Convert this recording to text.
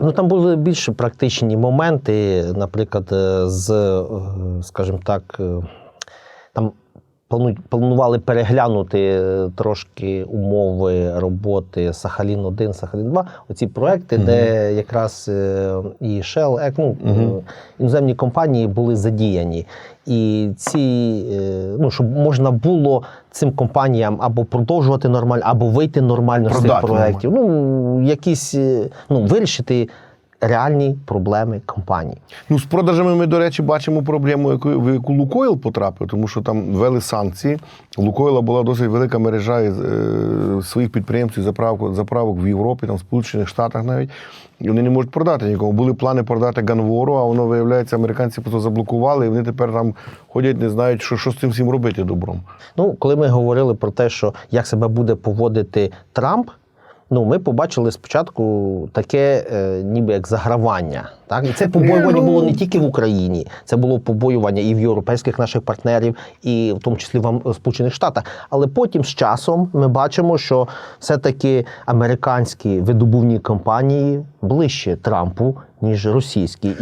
Ну там були більш практичні моменти, наприклад, е, з, е, скажімо так, е, там планували переглянути е, трошки умови роботи Сахалін 1, Сахалін 2. Оці проекти, де якраз е, і Shell, ек, ну, е, іноземні компанії були задіяні. І ці, е, ну, щоб можна було цим компаніям або продовжувати нормально, або вийти нормально з цих проєктів. Ну, якісь, е, ну, вирішити реальні проблеми компанії. Ну, з продажами ми, до речі, бачимо проблему, яку, в яку Лукойл потрапив, тому що там ввели санкції. Лукойла була досить велика мережа із, е, своїх підприємців заправок, заправок в Європі, там, в Сполучених Штатах навіть. І вони не можуть продати нікому. Були плани продати Ганвору, а воно, виявляється, американці просто заблокували, і вони тепер там ходять, не знають, що, що з цим всім робити добром. Ну, коли ми говорили про те, що як себе буде поводити Трамп, ну ми побачили спочатку таке, е, ніби як загравання. Так? І це побоювання було не тільки в Україні, це було побоювання і в європейських наших партнерів, і в тому числі в Сполучених Штатах. Але потім з часом ми бачимо, що все-таки американські видобувні компанії ближче Трампу, ніж російські.